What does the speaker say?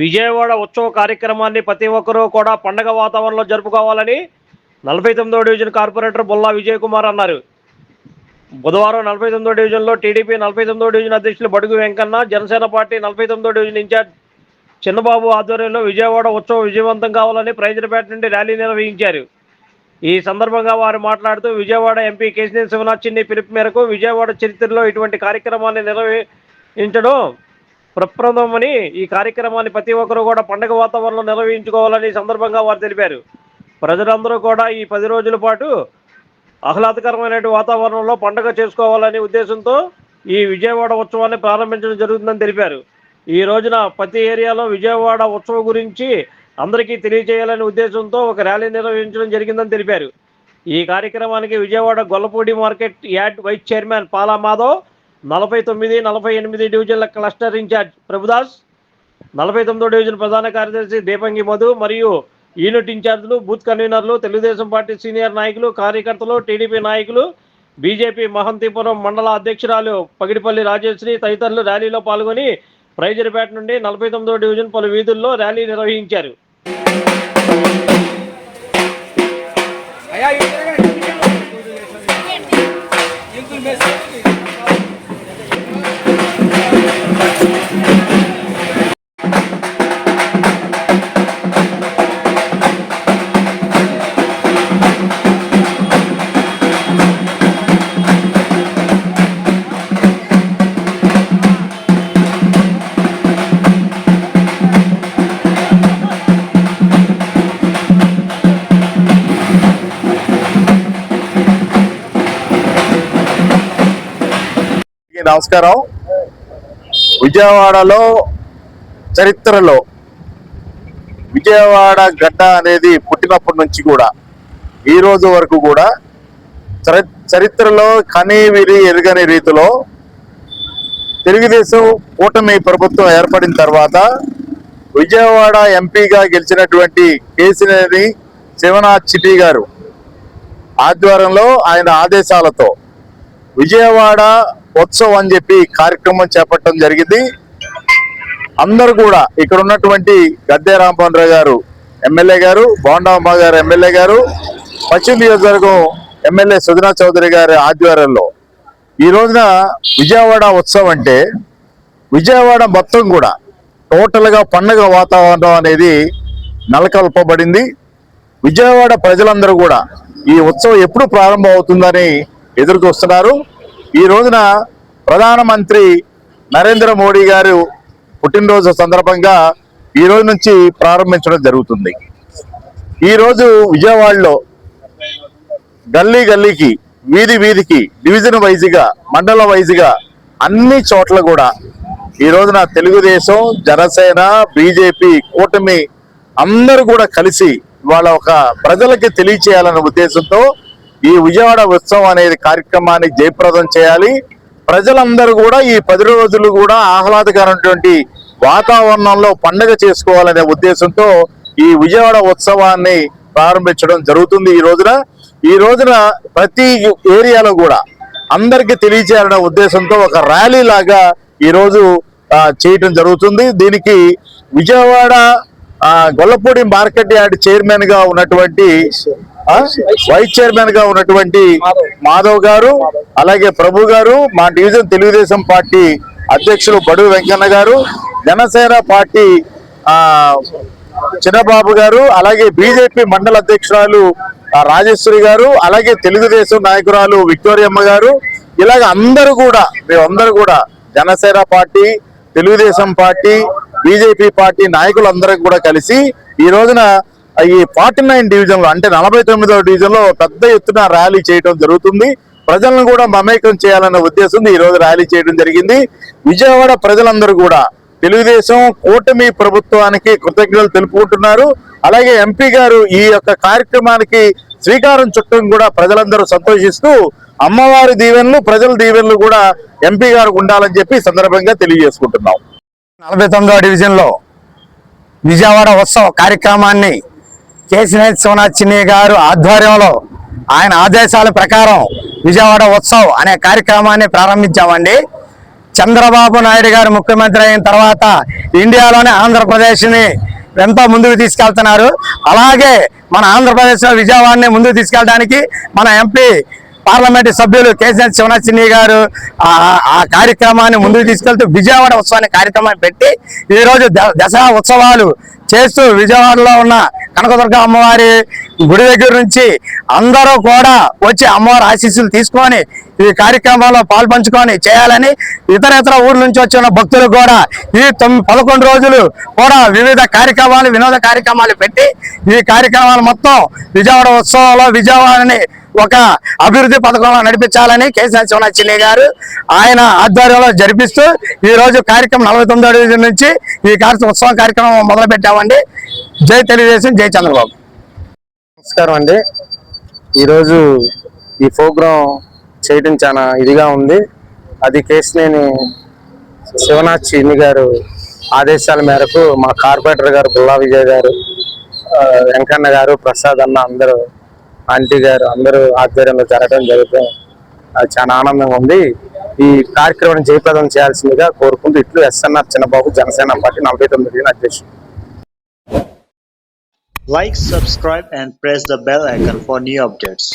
విజయవాడ ఉత్సవ కార్యక్రమాన్ని ప్రతి ఒక్కరూ కూడా పండగ వాతావరణంలో జరుపుకోవాలని నలభై తొమ్మిదో డివిజన్ కార్పొరేటర్ బుల్లా విజయ్ కుమార్ అన్నారు. బుధవారం నలభై తొమ్మిదో డివిజన్లో టీడీపీ నలభై తొమ్మిదో డివిజన్ అధ్యక్షులు బడుగు వెంకన్న జనసేన పార్టీ నలభై తొమ్మిదో డివిజన్ ఇన్ఛార్జ్ చిన్నబాబు ఆధ్వర్యంలో విజయవాడ ఉత్సవం విజయవంతం కావాలని ప్రైజులపేట నుండి ర్యాలీ నిర్వహించారు. ఈ సందర్భంగా వారు మాట్లాడుతూ విజయవాడ ఎంపీ కేసినేని శివనాథ్ చిన్ని పిలుపు మేరకు విజయవాడ చరిత్రలో ఇటువంటి కార్యక్రమాన్ని నిర్వహించడం ప్రప్రదమని ఈ కార్యక్రమాన్ని ప్రతి ఒక్కరూ కూడా పండగ వాతావరణంలో నిర్వహించుకోవాలని సందర్భంగా వారు తెలిపారు. ప్రజలందరూ కూడా ఈ పది రోజుల పాటు ఆహ్లాదకరమైన వాతావరణంలో పండగ చేసుకోవాలనే ఉద్దేశంతో ఈ విజయవాడ ఉత్సవాన్ని ప్రారంభించడం జరుగుతుందని తెలిపారు. ఈ రోజున ప్రతి ఏరియాలో విజయవాడ ఉత్సవం గురించి అందరికీ తెలియజేయాలనే ఉద్దేశంతో ఒక ర్యాలీ నిర్వహించడం జరిగిందని తెలిపారు. ఈ కార్యక్రమానికి Vijayawada Gollapudi market yard vice chairman Pala Madhav నలభై తొమ్మిది నలభై ఎనిమిది డివిజన్ల క్లస్టర్ ఇన్ఛార్జ్ ప్రభుదాస్ నలభై తొమ్మిదో డివిజన్ ప్రధాన కార్యదర్శి దీపంగి మధు మరియు యూనిట్ ఇన్ఛార్జీలు బూత్ కన్వీనర్లు తెలుగుదేశం పార్టీ సీనియర్ నాయకులు కార్యకర్తలు టీడీపీ నాయకులు బీజేపీ మహంతిపురం మండల అధ్యక్షురాలు పగిడిపల్లి రాజేశ్వరి తదితరులు ర్యాలీలో పాల్గొని ప్రైజర్పేట నుండి నలభై తొమ్మిదో డివిజన్ పలు వీధుల్లో ర్యాలీ నిర్వహించారు. నమస్కారం. విజయవాడలో చరిత్రలో విజయవాడ గడ్డ అనేది పుట్టినప్పటి నుంచి కూడా ఈ రోజు వరకు కూడా చరి- చరిత్రలో కనీవిరి ఎరగని రీతిలో తెలుగుదేశం కూటమి ప్రభుత్వం ఏర్పడిన తర్వాత విజయవాడ ఎంపీగా గెలిచినటువంటి కేసినేని శివనాథ్ చిటి గారు ఆధ్వర్యంలో ఆయన ఆదేశాలతో విజయవాడ ఉత్సవం అని చెప్పి కార్యక్రమం చేపట్టడం జరిగింది. అందరూ కూడా ఇక్కడ ఉన్నటువంటి గద్దె రాంపవన్ గారు ఎమ్మెల్యే గారు బోండామ్మ గారు ఎమ్మెల్యే గారు పశ్చిమ నియోజకవర్గం ఎమ్మెల్యే సుధనా చౌదరి గారి ఆధ్వర్యంలో ఈ రోజున విజయవాడ ఉత్సవం అంటే విజయవాడ మొత్తం కూడా టోటల్గా పండగ వాతావరణం అనేది నెలకొల్పబడింది. విజయవాడ ప్రజలందరూ కూడా ఈ ఉత్సవం ఎప్పుడు ప్రారంభం అవుతుందని ఎదురు చూస్తున్నారు ఈ రోజున ప్రధానమంత్రి నరేంద్ర మోడీ గారు పుట్టినరోజు సందర్భంగా ఈ రోజు నుంచి ప్రారంభించడం జరుగుతుంది. ఈ రోజు విజయవాడలో గల్లీ గల్లీకి వీధి వీధికి డివిజన్ వైజ్గా మండల వైజ్గా అన్ని చోట్ల కూడా ఈ రోజున తెలుగుదేశం జనసేన బీజేపీ కూటమి అందరూ కూడా కలిసి వాళ్ళ ఒక ప్రజలకి తెలియచేయాలనే ఉద్దేశంతో ఈ విజయవాడ ఉత్సవం అనేది కార్యక్రమాన్ని జయప్రదం చేయాలి. ప్రజలందరూ కూడా ఈ పది రోజులు కూడా ఆహ్లాదకరమైనటువంటి వాతావరణంలో పండగ చేసుకోవాలనే ఉద్దేశంతో ఈ విజయవాడ ఉత్సవాన్ని ప్రారంభించడం జరుగుతుంది ఈ రోజున. ఈ రోజున ప్రతి ఏరియాలో కూడా అందరికి తెలియచేయాలనే ఉద్దేశంతో ఒక ర్యాలీ లాగా ఈరోజు చేయటం జరుగుతుంది. దీనికి విజయవాడ గొల్లపూడి మార్కెట్ యార్డ్ చైర్మన్గా ఉన్నటువంటి వైస్ చైర్మన్. గా ఉన్నటువంటి మాధవ్ గారు అలాగే ప్రభు గారు మా డివిజన్ తెలుగుదేశం పార్టీ అధ్యక్షులు బడు వెంకన్న గారు జనసేన పార్టీ ఆ చిన్నబాబు గారు అలాగే బీజేపీ మండల అధ్యక్షురాలు రాజేశ్వరి గారు అలాగే తెలుగుదేశం నాయకురాలు విక్టోరియమ్మ గారు ఇలాగ అందరూ కూడా మేమందరూ కూడా Janasena party Telugu Desam party BJP party నాయకులందరూ కూడా కలిసి ఈ రోజున ఈ ఫార్టీ నైన్ డివిజన్లో అంటే నలభై తొమ్మిదో డివిజన్లో పెద్ద ఎత్తున ర్యాలీ చేయడం జరుగుతుంది. ప్రజలను కూడా మమేకం చేయాలన్న ఉద్దేశంతో ఈ రోజు ర్యాలీ చేయడం జరిగింది. విజయవాడ ప్రజలందరూ కూడా తెలుగుదేశం కూటమి ప్రభుత్వానికి కృతజ్ఞతలు తెలుపుకుంటున్నారు. అలాగే ఎంపీ గారు ఈ యొక్క కార్యక్రమానికి శ్రీకారం చుట్టం కూడా ప్రజలందరూ సంతోషిస్తూ అమ్మవారి దీవెనలు ప్రజల దీవెనలు కూడా ఎంపీ గారు ఉండాలని చెప్పి సందర్భంగా తెలియజేసుకుంటున్నాం. నలభై తొమ్మిదవ డివిజన్లో విజయవాడ ఉత్సవ కార్యక్రమాన్ని కేసినేని శివనాథ్ చిన్ని గారు ఆధ్వర్యంలో ఆయన ఆదేశాల ప్రకారం విజయవాడ ఉత్సవ్ అనే కార్యక్రమాన్ని ప్రారంభించామండి. చంద్రబాబు నాయుడు గారు ముఖ్యమంత్రి అయిన తర్వాత ఇండియాలోనే ఆంధ్రప్రదేశ్ని ఎంతో ముందుకు తీసుకెళ్తున్నారు. అలాగే మన ఆంధ్రప్రదేశ్లో విజయవాడని ముందుకు తీసుకెళ్ళడానికి మన ఎంపీ పార్లమెంటు సభ్యులు కేసీఆర్ శివనాథ్ గారు ఆ ఆ కార్యక్రమాన్ని ముందుకు తీసుకెళ్తూ విజయవాడ ఉత్సవాన్ని కార్యక్రమాన్ని పెట్టి ఈరోజు ద- దసరా ఉత్సవాలు చేస్తూ విజయవాడలో ఉన్న కనకదుర్గ అమ్మవారి గుడి దగ్గర నుంచి అందరూ కూడా వచ్చి అమ్మవారి ఆశీస్సులు తీసుకొని ఈ కార్యక్రమంలో పాల్పంచుకొని చేయాలని ఇతర ఇతర ఊర్ల నుంచి వచ్చిన భక్తులు కూడా ఈ తొమ్మిది పదకొండు రోజులు కూడా వివిధ కార్యక్రమాలు వినోద కార్యక్రమాలు పెట్టి ఈ కార్యక్రమాలు మొత్తం విజయవాడ ఉత్సవంలో విజయవాడని ఒక అభివృద్ధి పథకంలో నడిపించాలని కేసీఆర్ శివనాథ్ చిన్ని గారు ఆయన ఆధ్వర్యంలో జరిపిస్తూ ఈ రోజు కార్యక్రమం నలభై తొమ్మిదో నుంచి ఈ కార్యక్రమం ఉత్సవం కార్యక్రమం మొదలు పెట్టామండి జై తెలుగుదేశం జై చంద్రబాబు. నమస్కారం అండి. ఈరోజు ఈ ప్రోగ్రాం చేయడం చాలా ఇదిగా ఉంది. అది కేసినేని శివనాథ్ చిన్ని గారు ఆదేశాల మేరకు మా కార్పొరేటర్ గారు బుల్లా విజయ్ గారు వెంకన్న గారు ప్రసాద్ అన్న అందరూ ఆంటీ గారు అందరూ ఆధ్వర్యంలో జరగడం జరుగుతుంది అది చాలా ఆనందంగా ఉంది ఈ కార్యక్రమం జయప్రదం చేయాల్సిందిగా కోరుకుంటూ ఇట్లు ఎస్ఎన్ఆర్ చిన్నబాబు జనసేన పార్టీ నలభై తొమ్మిది అధ్యక్షుడు Like, subscribe and press the bell icon for new updates.